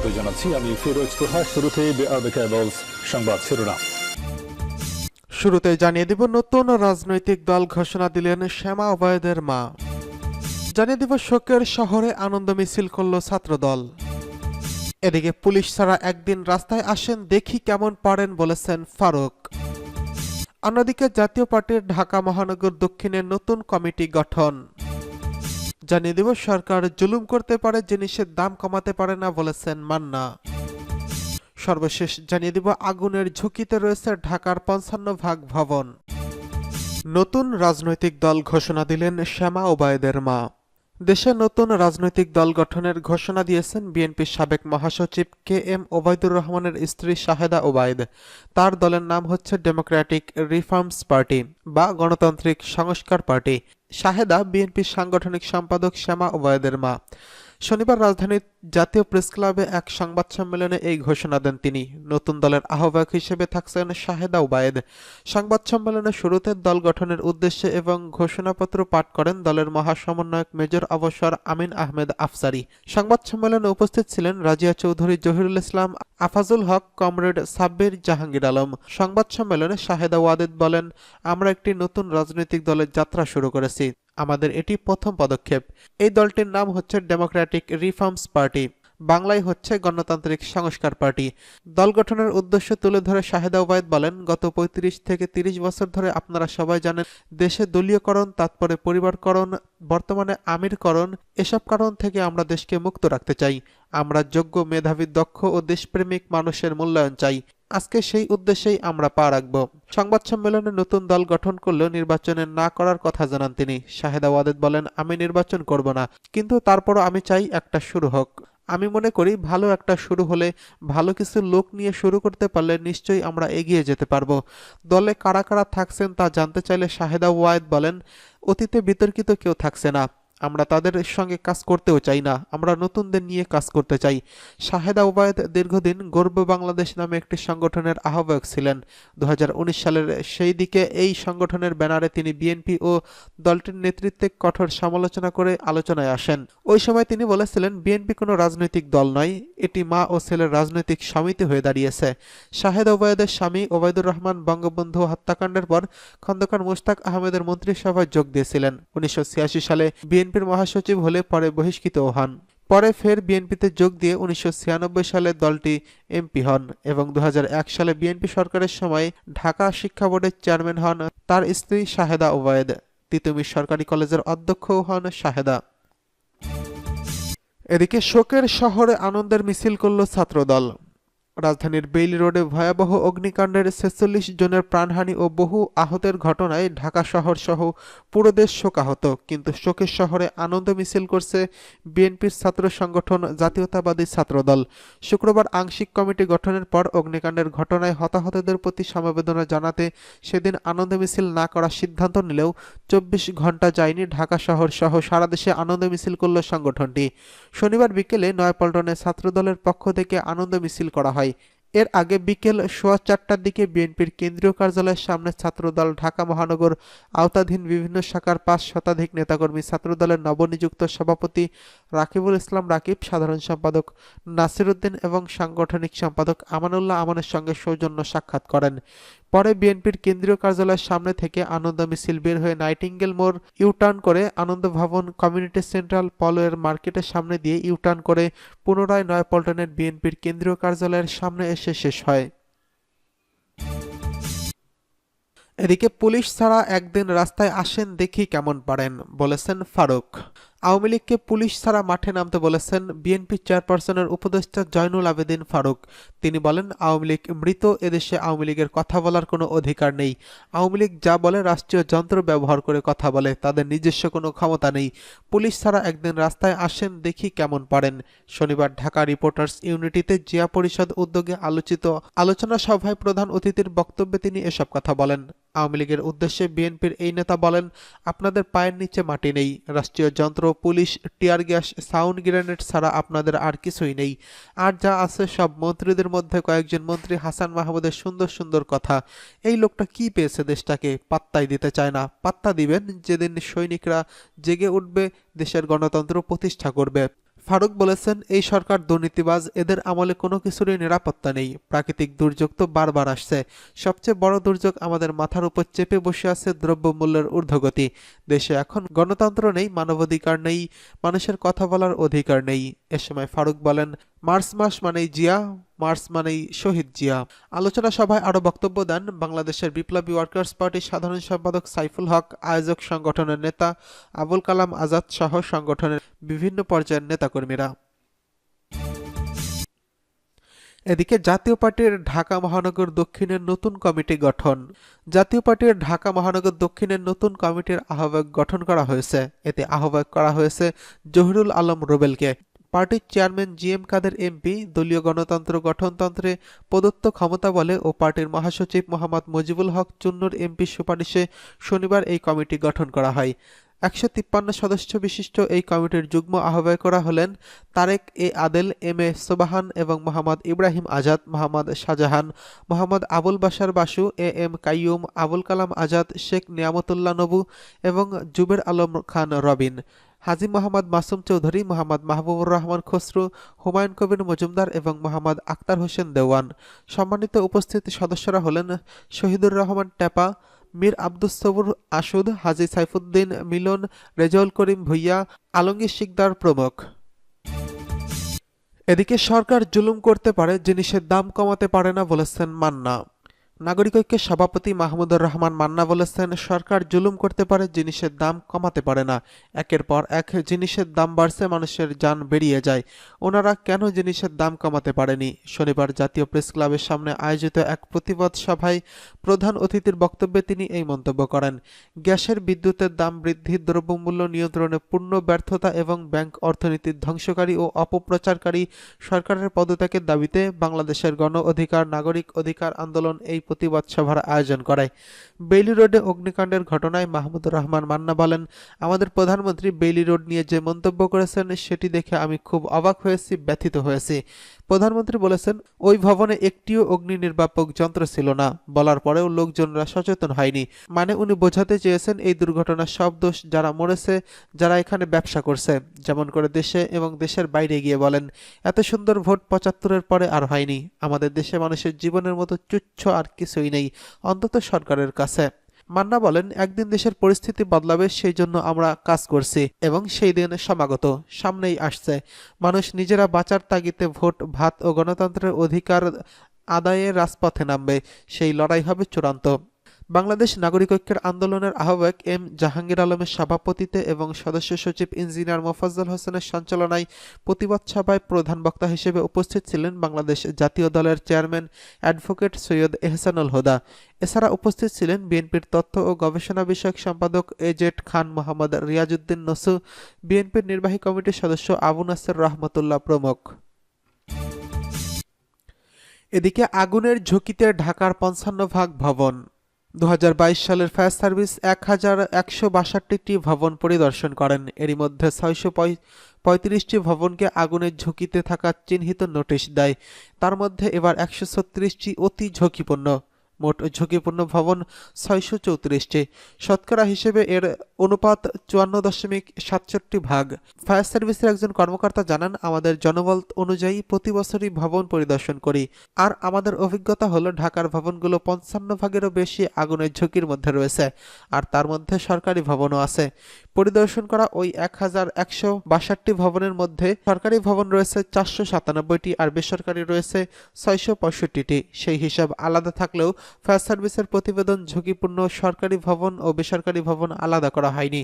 স্বাগত জানাচ্ছি। আমি ফিরোজ তোহা শুরুতে সংবাদ শিরোনাম। শুরুতে জানিয়ে দিব, নতুন রাজনৈতিক দল ঘোষণা দিলেন শ্যামা ওবায়দের মা। জানিয়ে দিব, শোকের শহরে আনন্দ মিছিল করল ছাত্রদল। এদিকে পুলিশ ছাড়া একদিন রাস্তায় আসেন, দেখি কেমন পারেন বলেছেন ফারুক। অন্যদিকে জাতীয় পার্টির ঢাকা মহানগর দক্ষিণের নতুন কমিটি গঠন। জানিয়ে দিব, সরকার জুলুম করতে পারে জিনিসের দাম কমাতে পারে না বলেছেন মান্না। সর্বশেষ জানিয়ে দিব, আগুনের ঝুঁকিতে রয়েছে ঢাকার পঞ্চান্ন ভাগ ভবন। নতুন রাজনৈতিক দল ঘোষণা দিলেন শ্যামা ওবায়দের মা। দেশে নতুন রাজনৈতিক দল গঠনের ঘোষণা দিয়েছেন বিএনপির সাবেক মহাসচিব কে এম ওবায়দুর রহমানের স্ত্রী শাহেদা ওবায়দ। তার দলের নাম হচ্ছে ডেমোক্রেটিক রিফর্মস পার্টি বা গণতান্ত্রিক সংস্কার পার্টি। শাহেদা বিএনপির সাংগঠনিক সম্পাদক শ্যামা ওবায়দের মা। শনিবার রাজধানীর জাতীয় প্রেস ক্লাবে এক সংবাদ সম্মেলনে এই ঘোষণা দেন তিনি। নতুন দলের আহ্বায়ক হিসেবে থাকছেন শাহেদা উবায়েদ। সংবাদ সম্মেলনে শুরুতে দল গঠনের উদ্দেশ্যে এবং ঘোষণাপত্র পাঠ করেন দলের মহাসমন্বয়ক মেজর অবসর আমিন আহমেদ আফসারি। সংবাদ সম্মেলনে উপস্থিত ছিলেন রাজিয়া চৌধুরী, জহিরুল ইসলাম, আফাজুল হক, কমরেড সাব্বির, জাহাঙ্গীর আলম। সংবাদ সম্মেলনে শাহেদা ওয়াদেদ বলেন, আমরা একটি নতুন রাজনৈতিক দলের যাত্রা শুরু করেছি। আমাদের এটি প্রথম পদক্ষেপ। এই দলটির নাম হচ্ছে ডেমোক্রেটিক রিফর্মস পার্টি বাংলায় হচ্ছে গণতান্ত্রিক সংস্কার পার্টি। দল গঠনের উদ্দেশ্য তুলে ধরে শাহেদা ওবায়দ বলেন, গত ৩৫ থেকে ৩০ বছর ধরে আপনারা সবাই জানেন, দেশে দলীয়করণ তাৎপরে পরিবারকরণ, বর্তমানে আমিরকরণ, এসব কারণ থেকে আমরা দেশকে মুক্ত রাখতে চাই। আমরা যোগ্য মেধাবী, দক্ষ ও দেশপ্রেমিক মানুষের মূল্যায়ন চাই। আজকে সেই উদ্দেশ্যেই আমরা পা রাখব। সংবাদ সম্মেলনে নতুন দল গঠন করলেও নির্বাচনে না করার কথা জানান তিনি। শাহেদা ওয়াদেদ বলেন, আমি নির্বাচন করব না, কিন্তু তারপরও আমি চাই একটা শুরু হোক। আমি মনে করি ভালো একটা শুরু হলে ভালো কিছু লোক নিয়ে শুরু করতে পারলে নিশ্চয়ই আমরা এগিয়ে যেতে পারব। দলে কারা কারা থাকছেন তা জানতে চাইলে শাহেদা ওয়ায়েদ বলেন, অতীতে বিতর্কিত কেউ থাকছে না। আমরা তাদের সঙ্গে কাজ করতেও চাই না। আমরা নতুনদের নিয়ে কাজ করতে চাই। শাহেদা ওবায়দ দীর্ঘদিন গর্ব বাংলাদেশ নামে একটি সংগঠনের আহ্বায়ক ছিলেন। দুহাজার উনিশ সালের সেই দিকে এই সংগঠনের ব্যানারে তিনি বিএনপি ও দলটির নেতৃত্বে কঠোর সমালোচনা করে আলোচনায় আসেন। ওই সময় তিনি বলেছিলেন, বিএনপি কোনো রাজনৈতিক দল নয়। এটি মা ও ছেলের রাজনৈতিক সমিতি হয়ে দাঁড়িয়েছে। শাহেদ ওবায়দের স্বামী ওবায়দুর রহমান বঙ্গবন্ধু হত্যাকাণ্ডের পর খন্দকার মুশতাক আহমেদের মন্ত্রিসভায় যোগ দিয়েছিলেন। উনিশশো ছিয়াশি সালে বিএনপির মহাসচিব হলে পরে বহিষ্কৃত হন। পরে ফের বিএনপিতে যোগ দিয়ে উনিশশো ছিয়ানব্বই সালে দলটি এমপি হন এবং দু হাজার এক সালে বিএনপি সরকারের সময় ঢাকা শিক্ষা বোর্ডের চেয়ারম্যান হন তার স্ত্রী শাহেদা ওবায়েদ। তিতুমির সরকারি কলেজের অধ্যক্ষও হন শাহেদা। এদিকে শোকের শহরে আনন্দের মিছিল করল ছাত্রদল। রাজধানীর বেইলি রোডে ভয়াবহ অগ্নিকাণ্ডের ছেচল্লিশ জনের প্রাণহানি ও বহু আহতের ঘটনায় ঢাকা শহর সহ পুরো দেশ শোকাহত। কিন্তু শোকের শহরে আনন্দ মিছিল করছে বিএনপির ছাত্র সংগঠন জাতীয়তাবাদী ছাত্রদল। শুক্রবার আংশিক কমিটি গঠনের পর অগ্নিকাণ্ডের ঘটনায় হতাহতদের প্রতি সমবেদনা জানাতে সেদিন আনন্দ মিছিল না করার সিদ্ধান্ত নিলেও চব্বিশ ঘণ্টা যায়নি ঢাকা শহর সহ সারা দেশে আনন্দ মিছিল করল সংগঠনটি। শনিবার বিকেলে নয়াপল্টনে ছাত্রদলের পক্ষ থেকে আনন্দ মিছিল করা হয়। এর আগে বিকেল সোয়া চারটার দিকে বিএনপির কেন্দ্রীয় কার্যালয়ের সামনে ছাত্রদল ঢাকা মহানগর আওতাধীন বিভিন্ন শাখার পাঁচ শতাধিক নেতাকর্মী ছাত্রদলের নবনিযুক্ত সভাপতি রাকিবুল ইসলাম রাকিব, সাধারণ সম্পাদক নাসির উদ্দিন এবং সাংগঠনিক সম্পাদক আমানুল্লাহ আমানের সঙ্গে সৌজন্য সাক্ষাৎ করেন। পরে বিএনপির কেন্দ্রীয় কার্যালয়ের সামনে থেকে আনন্দ মিছিল বের হয়ে নাইটিঙ্গেল মোড় ইউটার্ন করে আনন্দ ভবন কমিউনিটি সেন্ট্রাল পলোয়ের মার্কেটের সামনে দিয়ে ইউটার্ন করে পুনরায় নয়াপল্টনের বিএনপির কেন্দ্রীয় কার্যালয়ের সামনে এসে শেষ হয়। এদিকে পুলিশ ছাড়া একদিন রাস্তায় আসেন দেখি কেমন পারেন, বলেছেন ফারুক। আওয়ামী লীগকে পুলিশ ছাড়া মাঠে নামতে বলেছেন বিএনপি চেয়ারপারসনের উপদেষ্টা জয়নুল আবেদিন ফারুক। তিনি বলেন, আওয়ামী লীগ মৃত, এদেশে আওয়ামী লীগের কথা বলার কোনো অধিকার নেই। আওয়ামী লীগ যা বলে, রাষ্ট্রীয় যন্ত্র ব্যবহার করে কথা বলে, তাদের নিজস্ব কোনো ক্ষমতা নেই। পুলিশ ছাড়া একদিন রাস্তায় আসেন, দেখি কেমন পারেন। শনিবার ঢাকা রিপোর্টার্স ইউনিটিতে জিয়া পরিষদ উদ্যোগে আলোচিত আলোচনা সভায় প্রধান অতিথির বক্তব্যে তিনি এসব কথা বলেন। আওয়ামী লীগের উদ্দেশ্যে বিএনপির এই নেতা বলেন, আপনাদের পায়ের নিচে মাটি নেই। রাষ্ট্রীয় যন্ত্র, police, tear gas, sound grenade ছাড়া আপনাদের আর কিছুই নেই। আর যা আছে সব মন্ত্রীদের মধ্যে কয়েকজন মন্ত্রী হাসান মাহমুদের সুন্দর সুন্দর কথা। এই লোকটা কি পেয়েছে দেশটাকে? পাত্তাই দিতে চায় না। পাত্তা দিবেন যেদিন সৈনিকরা জেগে উঠবে, দেশের গণতন্ত্র প্রতিষ্ঠা করবে। ফারুক বলেছেন, এই সরকার দুর্নীতিবাজ, এদের আমলে কোনো কিছুরই নিরাপত্তা নেই। প্রাকৃতিক দুর্যোগ তো বারবার আসছে। সবচেয়ে বড় দুর্যোগ আমাদের মাথার উপর চেপে বসে আছে দ্রব্যমূল্যের ঊর্ধ্বগতি। দেশে এখন গণতন্ত্র নেই, মানবাধিকার নেই, মানুষের কথা বলার অধিকার নেই। এ সময় ফারুক বলেন, মার্চ মাস মানেই জিয়া মার্চ মানেই শহীদ জিয়া। আলোচনা সভায় আরও বক্তব্য দেন বাংলাদেশের বিপ্লবী ওয়ার্কার্স পার্টির সাধারণ সম্পাদক সাইফুল হক, আয়োজক সংগঠনের নেতা আবুল কালাম আজাদ সহ সংগঠনের বিভিন্ন পর্যায়ের নেতাকর্মীরা। এদিকে জাতীয় পার্টির ঢাকা মহানগর দক্ষিণের নতুন কমিটি গঠন। জাতীয় পার্টির ঢাকা মহানগর দক্ষিণের নতুন কমিটির আহ্বায়ক গঠন করা হয়েছে। এতে আহ্বায়ক করা হয়েছে জহিরুল আলম রুবেলকে। পার্টির chairman G M Kader MP, দলীয় গণতন্ত্র গঠনতন্ত্রে প্রদত্ত ক্ষমতা বলে ও পার্টির মহাসচিব মোহাম্মদ মুজিবুল হক চুন্নুর এমপির সুপারিশে শনিবার এই কমিটি গঠন করা হয়। একশো তিপ্পান্ন সদস্য বিশিষ্ট এই কমিটির যুগ্ম আহ্বায়ক করা হলেন Tarek A Adel, M A Sobhan এবং মোহাম্মদ ইব্রাহিম আজাদ, মোহাম্মদ শাহজাহান, মোহাম্মদ আবুল বাশার বাসু, এ এম কাইয়ুম, আবুল কালাম আজাদ, শেখ নিয়ামতুল্লাহ নবু এবং জুবের আলম খান রবিন। হাজি মোহাম্মদ মাসুম চৌধুরী, মোহাম্মদ মাহবুবুর রহমান খসরু, হুমায়ুন কবির মজুমদার এবং মোহাম্মদ আক্তার হোসেন দেওয়ান। সম্মানিত উপস্থিত সদস্যরা হলেন শহীদুর রহমান টেপা, মীর আব্দুস সবুর আশুদ, হাজি সাইফুদ্দিন মিলন রেজাউল করিম ভুইয়া, আলমগীর শিকদার প্রমুখ। এদিকে সরকার জুলুম করতে পারে, জিনিসের দাম কমাতে পারে না বলেছেন মান্না। নাগরিক ঐক্যের সভাপতি মাহমুদুর রহমান মান্না বলেছেন, সরকার জুলুম করতে পারে, জিনিসের দাম কমাতে পারে না। একের পর এক জিনিসের দাম বাড়ছে, মানুষের যান বেরিয়ে যায়। ওনারা কেন জিনিসের দাম কমাতে পারেনি? শনিবার জাতীয় প্রেস ক্লাবের সামনে আয়োজিত এক প্রতিবাদ সভায় প্রধান অতিথির বক্তব্যে তিনি এই মন্তব্য করেন। গ্যাসের বিদ্যুতের দাম বৃদ্ধি, দ্রব্যমূল্য নিয়ন্ত্রণে পূর্ণ ব্যর্থতা এবং ব্যাংক অর্থনীতির ধ্বংসকারী ও অপপ্রচারকারী সরকারের পদত্যাগের দাবিতে বাংলাদেশের গণ অধিকার, নাগরিক অধিকার আন্দোলন এই প্রতিবাদ সভার আয়োজন করে বেইলি রোডে অগ্নিকাণ্ডের ঘটনায় মাহমুদুর রহমান মান্না বলেন, আমাদের প্রধানমন্ত্রী বেইলি রোড নিয়ে যে মন্তব্য করেছেন, সেটি দেখে আমি খুব অবাক হয়েছি, ব্যথিত হয়েছি। প্রধানমন্ত্রী বলেছেন, ওই ভবনে একটিও অগ্নি নির্বাপক যন্ত্র ছিল না। বলার পরেও লোকজনরা সচেতন হয়নি। মানে উনি বোঝাতে চেয়েছেন, এই দুর্ঘটনার সব দোষ যারা মরেছে, যারা এখানে ব্যবসা করছে। যেমন করে দেশে এবং দেশের বাইরে গিয়ে বলেন, এত সুন্দর ভোট পঁচাত্তরের পরে আর হয়নি। আমাদের দেশে মানুষের জীবনের মতো তুচ্ছ আর কিছুই নেই, অন্তত সরকারের কাছে। মান্না বলেন, একদিন দেশের পরিস্থিতি বদলাবে, সেই জন্য আমরা কাজ করছি এবং সেই দিন সমাগত, সামনেই আসছে। মানুষ নিজেরা বাঁচার তাগিতে ভোট, ভাত ও গণতন্ত্রের অধিকার আদায়ের রাজপথে নামবে, সেই লড়াই হবে চূড়ান্ত। বাংলাদেশ নাগরিক ঐক্যের আন্দোলনের আহ্বায়ক এম জাহাঙ্গীর আলমের সভাপতিত্বে এবং সদস্য সচিব ইঞ্জিনিয়ার মোফাজ্জল হোসেনের সঞ্চালনায় প্রতিবাদ সভায় প্রধান বক্তা হিসেবে উপস্থিত ছিলেন বাংলাদেশ জাতীয় দলের চেয়ারম্যান অ্যাডভোকেট সৈয়দ এহসানুল হোদা। এছাড়া উপস্থিত ছিলেন বিএনপির তথ্য ও গবেষণা বিষয়ক সম্পাদক এজেড খান মোহাম্মদ রিয়াজউদ্দিন নসু, বিএনপির নির্বাহী কমিটির সদস্য আবু নাসের রহমতুল্লাহ প্রমুখ। এদিকে আগুনের ঝুঁকিতে ঢাকার পঞ্চান্ন ভাগ ভবন। দু হাজার বাইশ সালের ফায়ার সার্ভিস এক হাজার একশো বাষট্টিটি ভবন পরিদর্শন করেন। এরই মধ্যে ছয়শো পঁয়ত্রিশটি ভবনকে আগুনের ঝুঁকিতে থাকা চিহ্নিত নোটিশ দেয়। তার মধ্যে এবার একশো ছত্রিশটি অতি ঝুঁকিপূর্ণ। মোট ঝুঁকিপূর্ণ ভবন ছয়শো চৌত্রিশটি। শতকরা হিসেবে এর অনুপাত চুয়ান্ন দশমিক সাতষট্টি ভাগ। ফায়ার সার্ভিসের একজন কর্মকর্তা জানান, আমাদের জনবল অনুযায়ী প্রতি বছরই ভবন পরিদর্শন করি। আর আমাদের অভিজ্ঞতা হলো, ঢাকার ভবনগুলো পঞ্চান্ন ভাগেরও বেশি আগুনের ঝুঁকির মধ্যে রয়েছে। আর তার মধ্যে সরকারি ভবনও আছে। পরিদর্শন করা ওই এক হাজার একশো বাষট্টি ভবনের মধ্যে সরকারি ভবন রয়েছে চারশো সাতানব্বইটি আর বেসরকারি রয়েছে ছয়শো পঁয়ষট্টিটি। সেই হিসাব আলাদা থাকলেও ফায়ার সার্ভিসের প্রতিবেদন ঝুঁকিপূর্ণ সরকারি ভবন ও বেসরকারি ভবন আলাদা করা হয়নি।